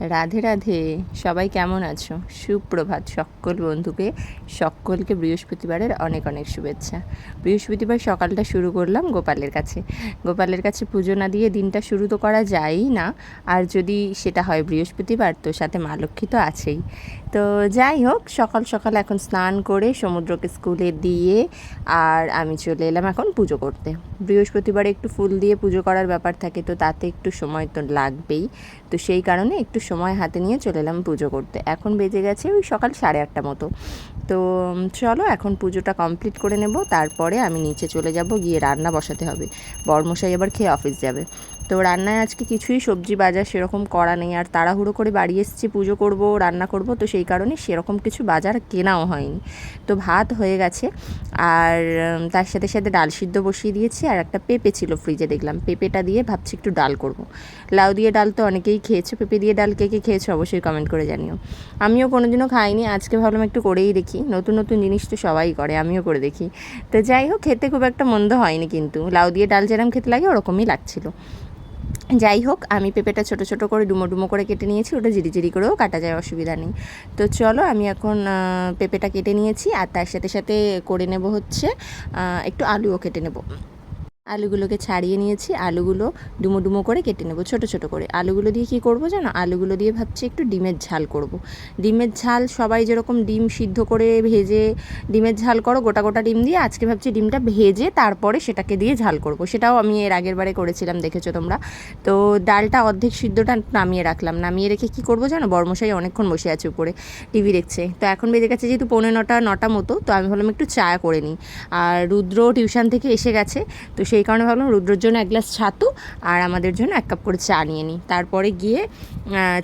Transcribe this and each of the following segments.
রাধে রাধে, সবাই কেমন আছো? সুপ্রভাত সকল বন্ধুকে, সকলকে বৃহস্পতিবারের অনেক অনেক শুভেচ্ছা। বৃহস্পতিবার সকালটা শুরু করলাম গোপালের কাছে। গোপালের কাছে পুজো না দিয়ে দিনটা শুরু তো করা যায়ই না, আর যদি সেটা হয় বৃহস্পতিবার তো সাথে মা লক্ষ্মী তো আছেই। তো যাই হোক, সকাল সকাল এখন স্নান করে সমুদ্রকে স্কুলে দিয়ে আর আমি চলে এলাম এখন পুজো করতে। বৃহস্পতিবার একটু ফুল দিয়ে পুজো করার ব্যাপার থাকে, তো তাতে একটু সময় তো লাগবেই। তো সেই কারণে একটু সময় হাতে নিয়ে চলে এলাম পুজো করতে। এখন বেজে গেছে ওই সকাল সাড়ে আটটা মতো। তো চলো এখন পুজোটা কমপ্লিট করে নেব, তারপরে আমি নিচে চলে যাব, গিয়ে রান্না বসাতে হবে। বর্মশাই আবার খেয়ে অফিস যাবে। তো রান্নায় আজকে কিছুই সবজি বাজার সেরকম করা নেই। আর তাড়াহুড়ো করে বাড়ি এসেছি, পুজো করব, রান্না করব, তো সেই কারণে সেরকম কিছু বাজার কেনাও হয়নি। তো ভাত হয়ে গেছে। আর তার সাথে সাথে ডাল সিদ্ধ বসিয়ে দিয়েছি। আর একটা পেঁপে ছিল ফ্রিজে, দেখলাম। পেঁপেটা দিয়ে ভাবছি একটু ডাল করব। লাউ দিয়ে ডাল তো অনেকেই খেয়েছো, পেঁপে দিয়ে ডাল কে কে খেয়েছো অবশ্যই কমেন্ট করে জানিও। আমিও কোনোদিনও খাইনি, আজকে ভাবলাম একটু করেই দেখি। নতুন নতুন জিনিস তো সবাই করে, আমিও করে দেখি। তো যাই হোক, খেতে খুব একটা মন্দ হয়নি কিন্তু। লাউ দিয়ে ডাল যেরকম খেতে লাগে, ওরকমই লাগছিল। যাই হোক আমি পেঁপেটা ছোট ছোট করে ডুমো ডুমো করে কেটে নিয়েছি, ওটা জিরি জিরি করেও কাটা যায়, অসুবিধা নেই। তো চলো, আমি এখন পেঁপেটা কেটে নিয়েছি, আর তার সাথে সাথে করে নেব হচ্ছে একটু আলুও কেটে নেব। আলুগুলোকে ছাড়িয়ে নিয়েছি, আলুগুলো ডুমো ডুমো করে কেটে নেব, ছোট ছোট করে। আলুগুলো দিয়ে কি করব জানো? আলুগুলো দিয়ে ভাবছি একটু ডিমের ঝাল করব। ডিমের ঝাল সবাই যেরকম ডিম সিদ্ধ করে ভেজে ডিমের ঝাল করো, গোটা গোটা ডিম দিয়ে আজকে ভাবছি ডিমটা ভেজে তারপরে সেটাকে দিয়ে ঝাল করব। সেটাও আমি এর আগের বারে করেছিলাম, দেখেছ তোমরা? তো ডালটা অর্ধেক সিদ্ধটা নামিয়ে রাখলাম। নামিয়ে রেখে কি করব জানো? বর্মশাই অনেকক্ষণ বসে আছে উপরে, টিভি দেখছে। তো এখন বেজে গেছে যেহেতু পৌনে নটা নটা মতো, তো আমি ভাবলাম একটু চা করে নিই। আর রুদ্র টিউশন থেকে এসে গেছে, তো সেই কারণে ভাবলাম রুদ্রর জন্য এক গ্লাস ছাতু আর আমাদের জন্য এক কাপ করে চা নিয়ে নিই। তারপরে গিয়ে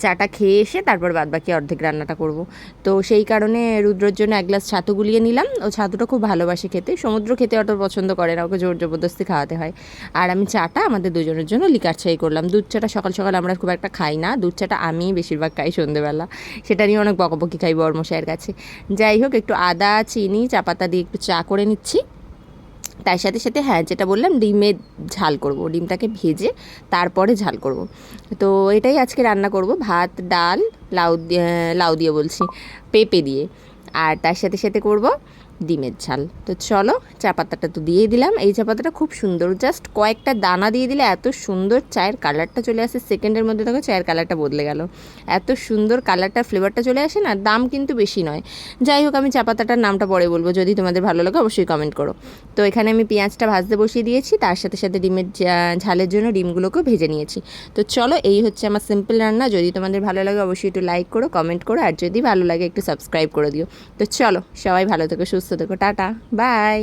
চাটা খেয়ে এসে তারপর বাদবাকি অর্ধেক রান্নাটা করব। তো সেই কারণে রুদ্রর জন্য এক গ্লাস ছাতু গুলিয়ে নিলাম। ও ছাতুটা খুব ভালোবাসে খেতে। সমুদ্র খেতে অত পছন্দ করে না, ওকে জোর জবরদস্তি খাওয়াতে হয়। আর আমি চাটা আমাদের দুজনের জন্য লিকার চাই করলাম। দুধ চাটা সকাল সকাল আমরা খুব একটা খাই না। দুধ চাটা আমি বেশিরভাগ খাই সন্ধেবেলা। সেটা নিয়ে অনেক বকবকি খাই বর্মশাইয়ের কাছে। যাই হোক, একটু আদা, চিনি চা পাতা দিয়ে একটু চা করে নিচ্ছি। তার সাথে সাথে হ্যাঁ যেটা বললাম, ডিমে ঝাল করব। ডিমটাকে ভেজে তারপরে ঝাল করব। তো এটাই আজকে রান্না করব। ভাত, ডাল, লাউ লাউ দিয়ে বলছি, পেঁপে দিয়ে। আর তার সাথে সাথে করব ডিমের ঝাল। তো চলো, চা পাতাটা তো দিয়ে দিলাম। এই চা পাতাটা খুব সুন্দর। জাস্ট কয়েকটা দানা দিয়ে দিলে এত সুন্দর চায়ের কালারটা চলে আসে। সেকেন্ডের মধ্যে দেখো চায়ের কালারটা বদলে গেল। এত সুন্দর কালারটা, ফ্লেভারটা চলে আসে না? দাম কিন্তু বেশি নয়। যাই হোক, আমি চা পাতাটার নামটা পরে বলব। যদি তোমাদের ভালো লাগে, অবশ্যই কমেন্ট করো। তো এখানে আমি পেঁয়াজটা ভাজতে বসিয়ে দিয়েছি। তার সাথে সাথে ডিমের ঝালের জন্য ডিমগুলোকেও ভেজে নিয়েছি। তো চলো, এই হচ্ছে আমার সিম্পল রান্না। যদি তোমাদের ভালো লাগে, অবশ্যই একটু লাইক করো কমেন্ট করো। আর যদি ভালো লাগে, একটু সাবস্ক্রাইব করে দিও। তো চলো, সবাই ভালো থেকো, সুস্থ ദിവസവും കേട്ടോ ടാറ്റാ ബൈ